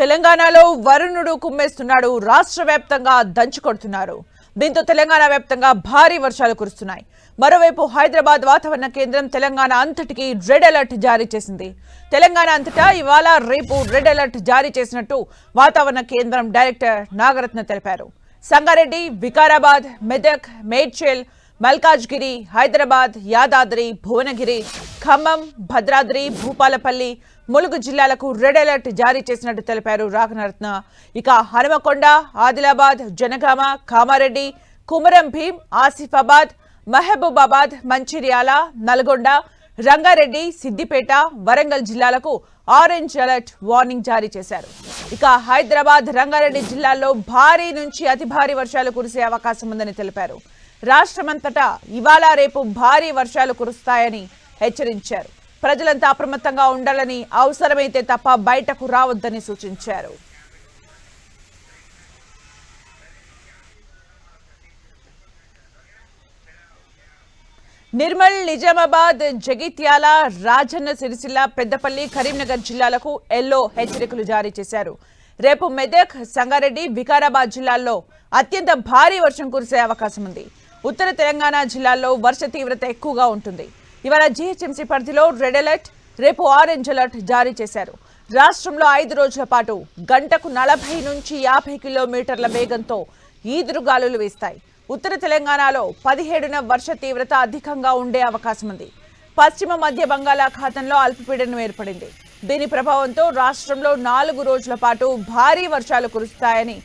తెలంగాణలో వరుణుడు కుమ్మేస్తున్నాడు. రాష్ట్ర వ్యాప్తంగా దంచుకొడుతున్నారు దీంతో తెలంగాణ వ్యాప్తంగా భారీ వర్షాలు కురుస్తున్నాయి. మరోవైపు హైదరాబాద్ వాతావరణ కేంద్రం తెలంగాణ అంతటికి రెడ్ అలర్ట్ జారీ చేసింది. తెలంగాణ అంతటా ఇవాళ రేపు రెడ్ అలర్ట్ జారీ చేసినట్టు వాతావరణ కేంద్రం డైరెక్టర్ నాగరత్న తెలిపారు. సంగారెడ్డి వికారాబాద్ మెదక్ మేడ్చేల్ మల్కాజ్గిరి హైదరాబాద్ యాదాద్రి భువనగిరి ఖమ్మం భద్రాద్రి భూపాలపల్లి ములుగు జిల్లాలకు రెడ్ అలర్ట్ జారీ చేసినట్టు తెలిపారు రాఘనరత్న. ఇక హనుమకొండ ఆదిలాబాద్ జనగామ కామారెడ్డి కుమరం భీం ఆసిఫాబాద్ మహబూబాబాద్ మంచిర్యాల నల్గొండ రంగారెడ్డి సిద్దిపేట వరంగల్ జిల్లాలకు ఆరెంజ్ అలర్ట్ వార్నింగ్ జారీ చేశారు. ఇక హైదరాబాద్ రంగారెడ్డి జిల్లాల్లో భారీ నుంచి అతి భారీ వర్షాలు కురిసే అవకాశం ఉందని తెలిపారు. రాష్ట్రమంతటా ఇవాళ రేపు భారీ వర్షాలు కురుస్తాయని హెచ్చరించారు. ప్రజలంతా అప్రమత్తంగా ఉండాలని అవసరమైతే తప్ప బయటకు రావద్దని సూచించారు. నిర్మల్ నిజామాబాద్ జగిత్యాల రాజన్న సిరిసిల్ల పెద్దపల్లి కరీంనగర్ జిల్లాలకు ఎల్లో హెచ్చరికలు జారీ చేశారు. రేపు మెదక్ సంగారెడ్డి వికారాబాద్ జిల్లాల్లో అత్యంత భారీ వర్షం కురిసే అవకాశం ఉంది ఉత్తర తెలంగాణ జిల్లాల్లో వర్ష తీవ్రత ఎక్కువగా ఉంటుంది. ఇవాళ జీహెచ్ఎంసీ పరిధిలో రెడ్ అలర్ట్ రేపు ఆరెంజ్ అలర్ట్ జారీ చేశారు. రాష్ట్రంలో ఐదు రోజుల పాటు గంటకు నలభై నుంచి యాభై కిలోమీటర్ల వేగంతో ఈదురుగాలులు వీస్తాయి. ఉత్తర తెలంగాణలో పదిహేడున వర్ష తీవ్రత అధికంగా ఉండే అవకాశం ఉంది పశ్చిమ మధ్య బంగాళాఖాతంలో అల్పపీడనం ఏర్పడింది. దీని ప్రభావంతో రాష్ట్రంలో నాలుగు రోజుల పాటు భారీ వర్షాలు కురుస్తాయని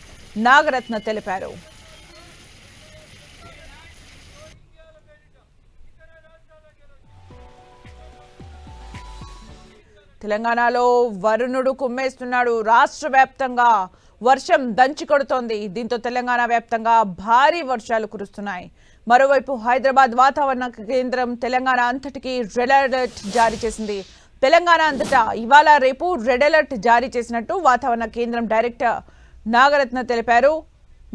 నాగరత్న తెలిపారు. తెలంగాణలో వరుణుడు కుమ్మేస్తున్నాడు. రాష్ట్ర వ్యాప్తంగా వర్షం దంచి కొడుతోంది. దీంతో తెలంగాణ వ్యాప్తంగా భారీ వర్షాలు కురుస్తున్నాయి. మరోవైపు హైదరాబాద్ వాతావరణ కేంద్రం తెలంగాణ అంతటికి రెడ్ అలర్ట్ జారీ చేసింది. తెలంగాణ అంతటా ఇవాళ రేపు రెడ్ అలర్ట్ జారీ చేసినట్టు వాతావరణ కేంద్రం డైరెక్టర్ నాగరత్న తెలిపారు.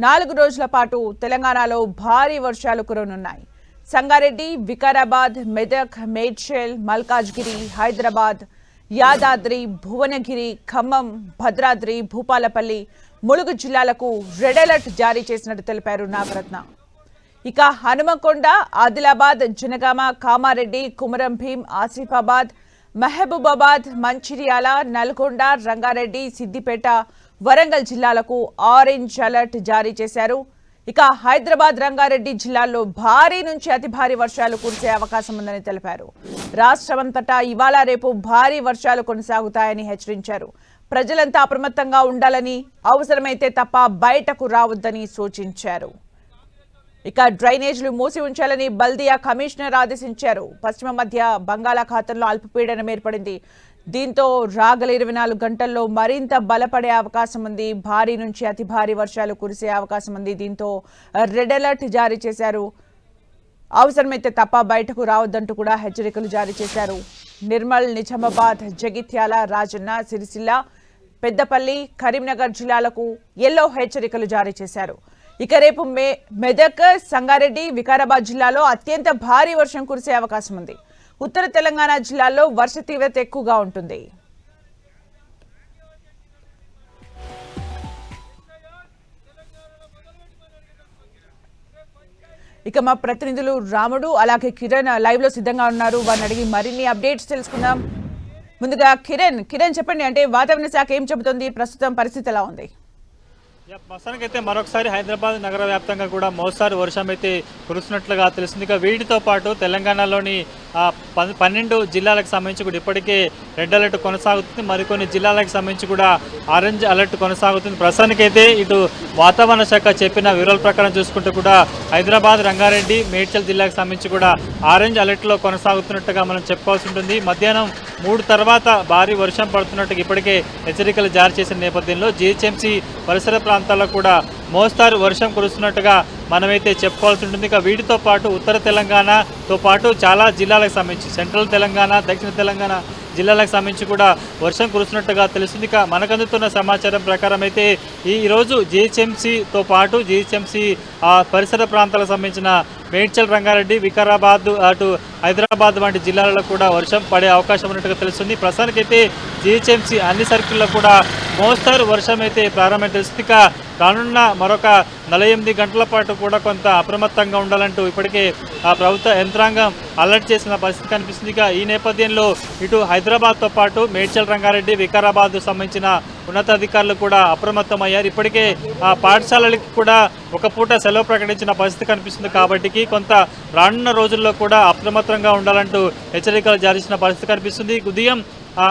నాలుగు రోజుల పాటు తెలంగాణలో భారీ వర్షాలు కురనున్నాయి. సంగారెడ్డి వికారాబాద్ మెదక్ మేడ్చల్ మల్కాజ్గిరి హైదరాబాద్ యాదాద్రి భువనగిరి ఖమ్మం భద్రాద్రి భూపాలపల్లి ములుగు జిల్లాలకు రెడ్ అలర్ట్ జారీ చేసినట్టు తెలిపారు నాగరత్న. ఇక హనుమకొండ ఆదిలాబాద్ జనగామ కామారెడ్డి కుమరం భీం ఆసిఫాబాద్ మహబూబాబాద్ మంచిర్యాల నల్గొండ రంగారెడ్డి సిద్దిపేట వరంగల్ జిల్లాలకు ఆరెంజ్ అలర్ట్ జారీ చేశారు. ఇక హైదరాబాద్ రంగారెడ్డి జిల్లాల్లో భారీ నుంచి అతి భారీ వర్షాలు కురిసే అవకాశం ఉందని తెలిపారు. రాష్ట్రమంతటా ఇవాళ రేపు భారీ వర్షాలు కొనసాగుతాయని హెచ్చరించారు. ప్రజలంతా అప్రమత్తంగా ఉండాలని అవసరమైతే తప్ప బయటకు రావద్దని సూచించారు. ఇక డ్రైనేజీలు మూసి ఉంచాలని బల్దియా కమిషనర్ ఆదేశించారు. పశ్చిమ మధ్య బంగాళాఖాతంలో అల్పపీడనం ఏర్పడింది. దీంతో రాగల ఇరవై నాలుగు గంటల్లో మరింత బలపడే అవకాశం ఉంది. భారీ నుంచి అతి భారీ వర్షాలు కురిసే అవకాశం ఉంది. దీంతో రెడ్ అలర్ట్ జారీ చేశారు. అవసరమైతే తప్ప బయటకు రావద్దంటూ కూడా హెచ్చరికలు జారీ చేశారు. నిర్మల్ నిజామాబాద్ జగిత్యాల రాజన్న సిరిసిల్ల పెద్దపల్లి కరీంనగర్ జిల్లాలకు ఎల్లో హెచ్చరికలు జారీ చేశారు. ఇక రేపు మే మెదక్ సంగారెడ్డి వికారాబాద్ జిల్లాలో అత్యంత భారీ వర్షం కురిసే అవకాశం ఉంది. ఉత్తర తెలంగాణ జిల్లాల్లో వర్ష తీవ్రత ఎక్కువగా ఉంటుంది. ఇక మా ప్రతినిధులు రాముడు అలాగే కిరణ్ లైవ్లో సిద్ధంగా ఉన్నారు. వారిని అడిగి మరిన్ని అప్డేట్స్ తెలుసుకుందాం. ముందుగా కిరణ్ కిరణ్ చెప్పండి అంటే వాతావరణ శాఖ ఏం చెబుతుంది? ప్రస్తుతం పరిస్థితి ఎలా ఉంది? యా, ప్రస్తుతానికైతే మరొకసారి హైదరాబాద్ నగర వ్యాప్తంగా కూడా మోస్తారు వర్షం అయితే కురుస్తున్నట్లుగా తెలుస్తుంది. ఇక వీటితో పాటు తెలంగాణలోని పన్నెండు జిల్లాలకు సంబంధించి కూడా ఇప్పటికే రెడ్ అలర్ట్ కొనసాగుతుంది. మరికొన్ని జిల్లాలకు సంబంధించి కూడా ఆరెంజ్ అలర్ట్ కొనసాగుతుంది. ప్రస్తుతానికైతే ఇటు వాతావరణ శాఖ చెప్పిన వివరాల ప్రకారం చూసుకుంటే కూడా హైదరాబాద్ రంగారెడ్డి మేడ్చల్ జిల్లాకు సంబంధించి కూడా ఆరెంజ్ అలర్ట్లో కొనసాగుతున్నట్టుగా మనం చెప్పుకోవాల్సి ఉంటుంది. మధ్యాహ్నం మూడు తర్వాత భారీ వర్షం పడుతున్నట్టుగా ఇప్పటికే హెచ్చరికలు జారీ చేసిన నేపథ్యంలో జిహెచ్ఎంసీ పరిసర ప్రాంతాల్లో కూడా మోస్తారు. వర్షం కురుస్తున్నట్టుగా మనమైతే చెప్పుకోవాల్సి ఉంటుంది. ఇక వీటితో పాటు ఉత్తర తెలంగాణతో పాటు చాలా జిల్లాలకు సంబంధించి సెంట్రల్ తెలంగాణ దక్షిణ తెలంగాణ జిల్లాలకు సంబంధించి కూడా వర్షం కురుస్తున్నట్టుగా తెలుస్తుంది. ఇక మనకు అందుతున్న సమాచారం ప్రకారం అయితే ఈ రోజు జిహెచ్ఎంసీతో పాటు జిహెచ్ఎంసీ పరిసర ప్రాంతాలకు సంబంధించిన మేడ్చల్ రంగారెడ్డి వికారాబాద్ అటు హైదరాబాద్ వంటి జిల్లాలలో కూడా వర్షం పడే అవకాశం ఉన్నట్టుగా తెలుస్తుంది. ప్రస్తుతానికైతే జిహెచ్ఎంసీ అన్ని సర్కిల్లో కూడా మోస్తరు వర్షం అయితే ప్రారంభం తెలుస్తుంది. ఇక రానున్న మరొక నలభై ఎనిమిది గంటల పాటు కూడా కొంత అప్రమత్తంగా ఉండాలంటూ ఇప్పటికే ఆ ప్రభుత్వ యంత్రాంగం అలర్ట్ చేసిన పరిస్థితి కనిపిస్తుంది. ఇక ఈ నేపథ్యంలో ఇటు హైదరాబాద్తో పాటు మేడ్చల్ రంగారెడ్డి వికారాబాద్ సంబంధించిన ఉన్నతాధికారులు కూడా అప్రమత్తమయ్యారు. ఇప్పటికే ఆ పాఠశాలలకి కూడా ఒక పూట సెలవు ప్రకటించిన పరిస్థితి కనిపిస్తుంది. కాబట్టి కొంత రానున్న రోజుల్లో కూడా అప్రమత్తంగా ఉండాలంటూ హెచ్చరికలు జారీ చేసిన పరిస్థితి కనిపిస్తుంది. ఉదయం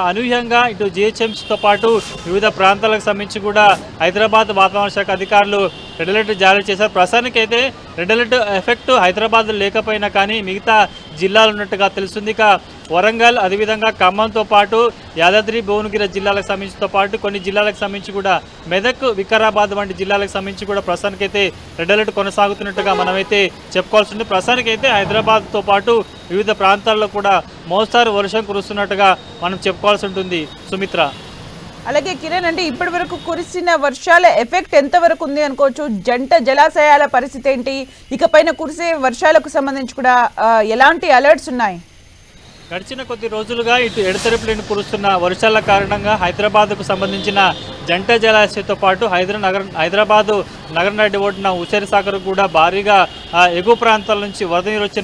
అనూహ్యంగా ఇటు జిహెచ్ఎంసీతో పాటు వివిధ ప్రాంతాలకు సంబంధించి కూడా హైదరాబాద్ వాతావరణ శాఖ అధికారులు రెడ్ అలర్ట్ జారీ చేశారు. ప్రస్తుతానికి అయితే రెడ్ అలర్ట్ ఎఫెక్ట్ హైదరాబాద్ లేకపోయినా కానీ మిగతా జిల్లాలు ఉన్నట్టుగా తెలుస్తుంది. ఇక వరంగల్ అదేవిధంగా ఖమ్మంతో పాటు యాదాద్రి భువనగిరి జిల్లాలకు సంబంధించితో పాటు కొన్ని జిల్లాలకు సంబంధించి కూడా మెదక్ వికారాబాద్ వంటి జిల్లాలకు సంబంధించి కూడా ప్రస్తుతానికైతే రెడ్ అలర్ట్ కొనసాగుతున్నట్టుగా మనమైతే చెప్పుకోవాల్సి ఉంది. ప్రస్తుతానికైతే హైదరాబాద్తో పాటు వివిధ ప్రాంతాల్లో కూడా మోస్తారు వర్షం కురుస్తున్నట్టుగా మనం చెప్పుకోవాల్సి ఉంటుంది. సుమిత్ర. అలాగే కిరణ్ అంటే ఇప్పటి వరకు కురిసిన వర్షాల ఎఫెక్ట్ ఎంతవరకు ఉంది అనుకోవచ్చు? జంట జలాశయాల పరిస్థితి ఏంటి? ఇకపైన కురిసే వర్షాలకు సంబంధించి కూడా ఎలాంటి అలర్ట్స్ ఉన్నాయి? గడిచిన కొద్ది రోజులుగా ఇటు ఎడతెరపులను కురుస్తున్న వర్షాల కారణంగా హైదరాబాద్కు సంబంధించిన జంట జలాశయంతో పాటు హైదరా నగర హైదరాబాదు నగర నడి ఒడ్డున ఉసేరి సాగర్ కూడా భారీగా ఎగువ ప్రాంతాల నుంచి వరద నీరు వచ్చి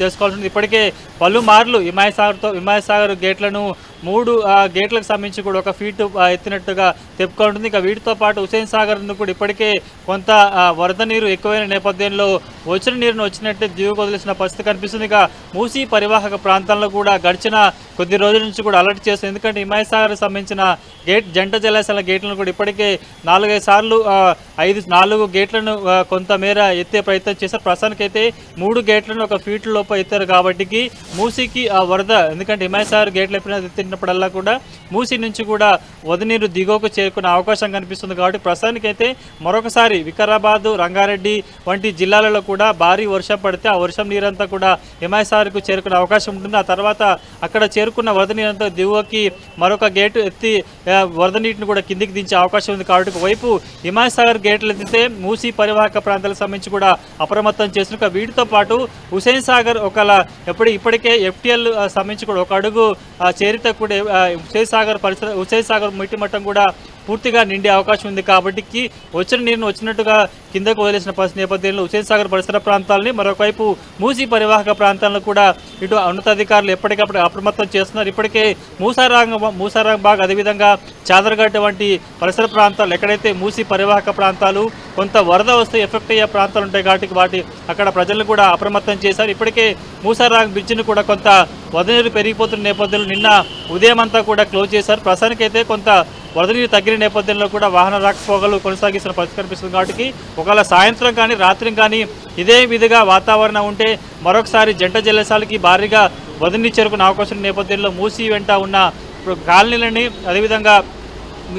చేసుకోవాల్సింది ఇప్పటికే పలుమార్లు హిమాయసాగర్తో హిమాయసాగర్ గేట్లను మూడు ఆ, గేట్లకు సంబంధించి కూడా ఒక ఫీట్ ఎత్తినట్టుగా తెప్పుకుంటుంది ఇక వీటితో పాటు హుసేన్ సాగర్ కూడా ఇప్పటికే కొంత వరద నీరు ఎక్కువైన నేపథ్యంలో వచ్చిన నీరును వచ్చినట్టే దిగు వదిలేసిన పరిస్థితి కనిపిస్తుంది. ఇక మూసీ పరివాహక ప్రాంతాల్లో కూడా గడిచిన కొద్ది రోజుల నుంచి కూడా అలర్ట్ చేస్తుంది. ఎందుకంటే హిమాయత్ సంబంధించిన గేట్ జంట జలాశయాల గేట్లను కూడా ఇప్పటికే నాలుగైదు సార్లు ఐదు నాలుగు గేట్లను కొంతమేర ఎత్తే ప్రయత్నం చేశారు. ప్రస్తుతానికైతే మూడు గేట్లను ఒక ఫీట్ లోపల ఎత్తారు కాబట్టి మూసీకి ఆ వరద ఎందుకంటే హిమాయత్ సార్ గేట్లు ఎప్పుడైనా ఎత్తినప్పుడల్లా కూడా మూసీ నుంచి కూడా వదినీరు దిగువకు చేరుకునే అవకాశం కనిపిస్తుంది కాబట్టి ప్రస్తుతానికైతే మరొకసారి వికారాబాద్ రంగారెడ్డి వంటి జిల్లాలలో కూడా భారీ వర్షం పడితే ఆ వర్షం నీరంతా కూడా హిమాయత్ చేరుకునే అవకాశం ఉంటుంది. ఆ తర్వాత అక్కడ చేరుకున్న వరద నీరంతా దిగువకి మరొక గేటు ఎత్తి వరద నీటిని కూడా కిందికి దించే అవకాశం ఉంది కాబట్టి ఒకవైపు హిమాయత్సాగర్ గేట్లు ఎత్తితే మూసీ పరివాహక ప్రాంతాలకు సంబంధించి కూడా అప్రమత్తం చేసిన వీటితో పాటు హుసేన్ సాగర్ ఒకలా ఎప్పుడు ఇప్పటికే ఎఫ్టీఎల్ సంబంధించి కూడా ఒక అడుగు ఆ, చేరితే కూడా హుసేన్ సాగర్ పరిసర హుసేన్ సాగర్ మిట్టిమట్టం కూడా పూర్తిగా నిండే అవకాశం ఉంది కాబట్టి వచ్చిన నీరును వచ్చినట్టుగా కిందకు వదిలేసిన నేపథ్యంలో హుసేన్ సాగర్ పరిసర ప్రాంతాలని మరొకవైపు మూసీ పరివాహక ప్రాంతాలను కూడా ఇటు ఉన్నతాధికారులు ఎప్పటికప్పుడు అప్రమత్తం చేస్తున్నారు. ఇప్పటికే మూసారాంగ మూసారాంగ్ బాగ్ అదేవిధంగా చాదరగడ్డ వంటి పరిసర ప్రాంతాలు ఎక్కడైతే మూసీ పరివాహక ప్రాంతాలు కొంత వరద వస్తే ఎఫెక్ట్ అయ్యే ప్రాంతాలు ఉంటాయి కాబట్టి వాటి అక్కడ ప్రజలను కూడా అప్రమత్తం చేశారు. ఇప్పటికే మూసారాంగ్ బ్రిడ్జిని కూడా కొంత వదనీరు పెరిగిపోతున్న నేపథ్యంలో నిన్న ఉదయం అంతా కూడా క్లోజ్ చేశారు. ప్రస్తుతానికైతే కొంత వరద నీరు తగ్గిన నేపథ్యంలో కూడా వాహన రాకపోకలు కొనసాగిస్తున్న పరిస్థితి కనిపిస్తుంది కాబట్టి ఒకవేళ సాయంత్రం కానీ రాత్రి కానీ ఇదే విధిగా వాతావరణం ఉంటే మరొకసారి జంట జలసాలకి భారీగా వరద నీరు చేరుకునే అవకాశం నేపథ్యంలో మూసి వెంట ఉన్న కాలనీలని అదేవిధంగా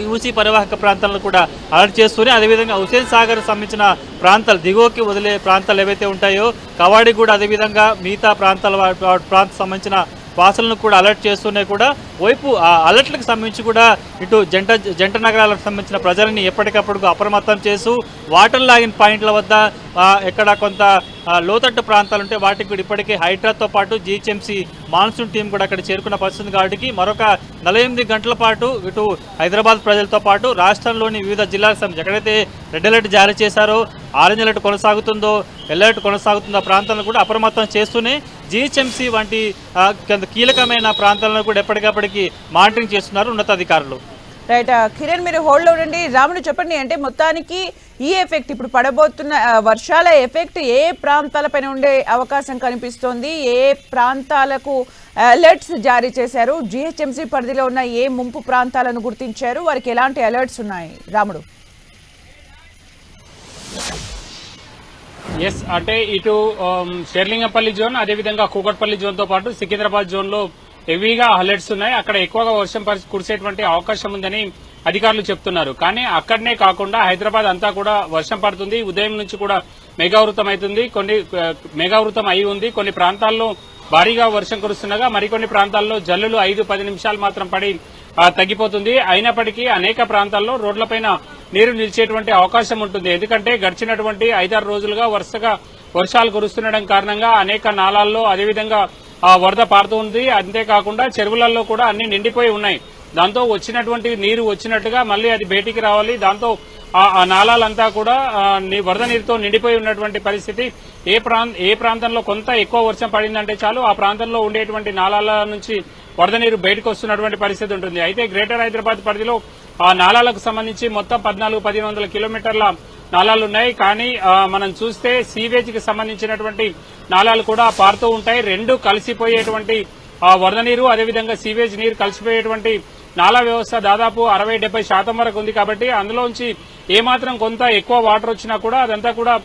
మూసీ పరివాహక ప్రాంతాలను కూడా అలర్ట్ చేస్తూనే అదేవిధంగా హుసేన్ సాగర్ సంబంధించిన ప్రాంతాలు దిగువకి వదిలే ప్రాంతాలు ఏవైతే ఉంటాయో కవాడి కూడా అదేవిధంగా మిగతా ప్రాంతాల వా- ప్రాంత సంబంధించిన వాసులను కూడా అలర్ట్ చేస్తూనే కూడా వైపు ఆ అలర్ట్లకు సంబంధించి కూడా ఇటు జంట జంట నగరాలకు సంబంధించిన ప్రజలని ఎప్పటికప్పుడు అప్రమత్తం చేస్తూ వాటర్ లాగిన్ పాయింట్ల వద్ద ఎక్కడ కొంత లోతట్టు ప్రాంతాలు ఉంటే వాటికి కూడా ఇప్పటికే హైడ్రాతో పాటు జిహెచ్ఎంసీ మాన్సూన్ టీం కూడా అక్కడ చేరుకున్న పరిస్థితి కాబట్టి మరొక నలభై ఎనిమిది గంటల పాటు ఇటు హైదరాబాద్ ప్రజలతో పాటు రాష్ట్రంలోని వివిధ జిల్లాలకు సంబంధించి ఎక్కడైతే రెడ్ అలర్ట్ జారీ చేశారో ఆరెంజ్ అలర్ట్ కొనసాగుతుందో అలర్ట్ కొనసాగుతుందో ప్రాంతాలను కూడా అప్రమత్తం చేస్తూనే జిహెచ్ఎంసీ వంటి కీలకమైన ప్రాంతాలను కూడా ఎప్పటికప్పుడు ఎప్పటికప్పటికి మానిటరింగ్ చేస్తున్నారు ఉన్నతాధికారులు. రైట్ కిరణ్ మీరు హోల్డ్లో ఉండండి. రాముడు చెప్పండి అంటే మొత్తానికి ఈ ఎఫెక్ట్ ఇప్పుడు పడబోతున్న వర్షాల ఎఫెక్ట్ ఏ ప్రాంతాలపైన ఉండే అవకాశం కనిపిస్తోంది? ఏ ప్రాంతాలకు అలర్ట్స్ జారీ చేశారు? జిహెచ్ఎంసీ పరిధిలో ఉన్న ఏ ముంపు ప్రాంతాలను గుర్తించారు? వారికి ఎలాంటి అలర్ట్స్ ఉన్నాయి? రాముడు. ఎస్ అంటే ఇటు షెర్లింగపల్లి జోన్ అదేవిధంగా కూకట్పల్లి జోన్తో పాటు సికింద్రాబాద్ జోన్లో హెవీగా అలర్ట్స్ ఉన్నాయి. అక్కడ ఎక్కువగా వర్షం కురిసేటువంటి అవకాశం ఉందని అధికారులు చెప్తున్నారు. కానీ అక్కడనే కాకుండా హైదరాబాద్ అంతా కూడా వర్షం పడుతుంది. ఉదయం నుంచి కూడా మేఘావృతం అవుతుంది. కొన్ని మేఘావృతం అయి ఉంది. కొన్ని ప్రాంతాల్లో భారీగా వర్షం కురుస్తుండగా మరికొన్ని ప్రాంతాల్లో జల్లులు ఐదు పది నిమిషాలు మాత్రం పడి తగ్గిపోతుంది. అయినప్పటికీ అనేక ప్రాంతాల్లో రోడ్లపైన నీరు నిలిచేటువంటి అవకాశం ఉంటుంది. ఎందుకంటే గడిచినటువంటి ఐదారు రోజులుగా వరుసగా వర్షాలు కురుస్తుండడం కారణంగా అనేక నాలాల్లో అదేవిధంగా వరద పారుతుంది. అంతేకాకుండా చెరువులలో కూడా అన్ని నిండిపోయి ఉన్నాయి. దాంతో వచ్చినటువంటి నీరు వచ్చినట్టుగా మళ్ళీ అది బయటికి రావాలి. దాంతో ఆ- ఆ నాలాలంతా కూడా వరద నీరుతో నిండిపోయి ఉన్నటువంటి పరిస్థితి. ఏ ప్రాంత ఏ ప్రాంతంలో కొంత ఎక్కువ వర్షం పడిందంటే చాలు ఆ ప్రాంతంలో ఉండేటువంటి నాలాల నుంచి వరద నీరు బయటకు వస్తున్నటువంటి పరిస్థితి ఉంటుంది. అయితే గ్రేటర్ హైదరాబాద్ పరిధిలో ఆ నాలాలకు సంబంధించి మొత్తం పద్నాలుగు పదిహేను వందల కిలోమీటర్ల నాలాలు ఉన్నాయి కానీ మనం చూస్తే సీవేజ్కి సంబంధించినటువంటి నాలాలు కూడా పారుతూ ఉంటాయి. రెండు కలిసిపోయేటువంటి వరద నీరు అదేవిధంగా సీవేజ్ నీరు కలిసిపోయేటువంటి నాలా వ్యవస్థ దాదాపు అరవై డెబ్బై శాతం వరకు ఉంది కాబట్టి అందులోంచి ఏమాత్రం కొంత ఎక్కువ వాటర్ వచ్చినా కూడా అదంతా కూడా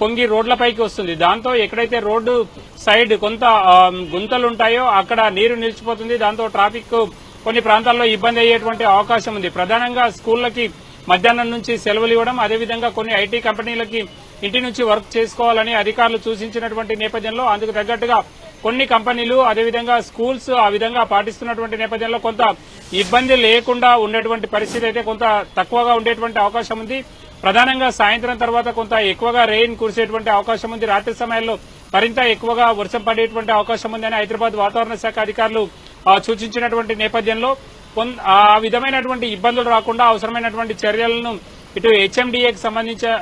పొంగి రోడ్లపైకి వస్తుంది. దాంతో ఎక్కడైతే రోడ్డు సైడ్ కొంత గుంతలుంటాయో గుంతలు ఉంటాయో అక్కడ నీరు నిలిచిపోతుంది. దాంతో ట్రాఫిక్ కొన్ని ప్రాంతాల్లో ఇబ్బంది అయ్యేటువంటి అవకాశం ఉంది. ప్రధానంగా స్కూళ్ళకి మధ్యాహ్నం నుంచి సెలవులు ఇవ్వడం అదేవిధంగా కొన్ని ఐటీ కంపెనీలకి ఇంటి నుంచి వర్క్ చేసుకోవాలని అధికారులు సూచించినటువంటి నేపథ్యంలో అందుకు తగ్గట్టుగా కొన్ని కంపెనీలు అదేవిధంగా స్కూల్స్ ఆ విధంగా పాటిస్తున్నటువంటి నేపథ్యంలో కొంత ఇబ్బంది లేకుండా ఉండేటువంటి పరిస్థితి అయితే కొంత తక్కువగా ఉండేటువంటి అవకాశం ఉంది. ప్రధానంగా సాయంత్రం తర్వాత కొంత ఎక్కువగా రెయిన్ కురిసేటువంటి అవకాశం ఉంది. రాత్రి సమయాల్లో మరింత ఎక్కువగా వర్షం పడేటువంటి అవకాశం ఉందని హైదరాబాద్ వాతావరణ శాఖ అధికారులు సూచించినటువంటి నేపథ్యంలో ఆ విధమైనటువంటి ఇబ్బందులు రాకుండా అవసరమైనటువంటి చర్యలను ఇటు హెచ్ఎండిఏకి సంబంధించిన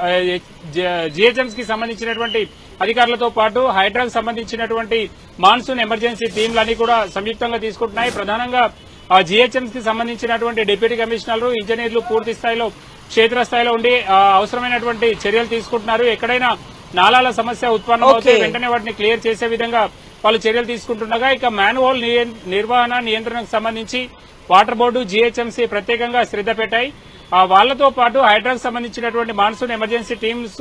జిహెచ్ఎంస్కి సంబంధించినటువంటి అధికారులతో పాటు హైడ్రాకు సంబంధించినటువంటి మాన్సూన్ ఎమర్జెన్సీ టీంలన్నీ కూడా సంయుక్తంగా తీసుకుంటున్నాయి ప్రధానంగా జిహెచ్ఎంస్కి సంబంధించినటువంటి డిప్యూటీ కమిషనర్లు ఇంజనీర్లు పూర్తి స్థాయిలో క్షేత్రస్థాయిలో ఉండి ఆ, అవసరమైనటువంటి చర్యలు తీసుకుంటున్నారు ఎక్కడైనా నాలాల సమస్య ఉత్పన్నం అవుతే Okay. వెంటనే వాటిని క్లియర్ చేసే విధంగా వాళ్ళు చర్యలు తీసుకుంటుండగా ఇక మాన్హోల్ నిర్వహణ నియంత్రణకు సంబంధించి వాటర్ బోర్డు జీహెచ్ఎంసీ ప్రత్యేకంగా శ్రద్ధ పెట్టాయి. వాళ్ళతో పాటు హైడ్రాకు సంబంధించినటువంటి మాన్సూన్ ఎమర్జెన్సీ టీమ్స్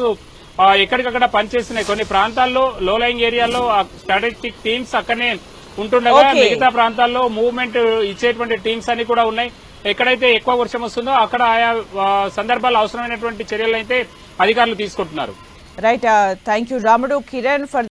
ఎక్కడికక్కడ పనిచేస్తున్నాయి. కొన్ని ప్రాంతాల్లో లో లైంగ్ ఏరియాలో స్ట్రాటజిక్ టీమ్స్ అక్కడనే ఉంటుండగా. మిగతా ప్రాంతాల్లో మూవ్మెంట్ ఇచ్చేటువంటి టీమ్స్ అన్ని కూడా ఉన్నాయి. ఎక్కడైతే ఎక్కువ వర్షం వస్తుందో అక్కడ ఆయా ఆ, సందర్భాల్లో అవసరమైనటువంటి చర్యలు అయితే అధికారులు తీసుకుంటున్నారు. రైట్ థ్యాంక్ యూ రాముడు కిరణ్ ఫర్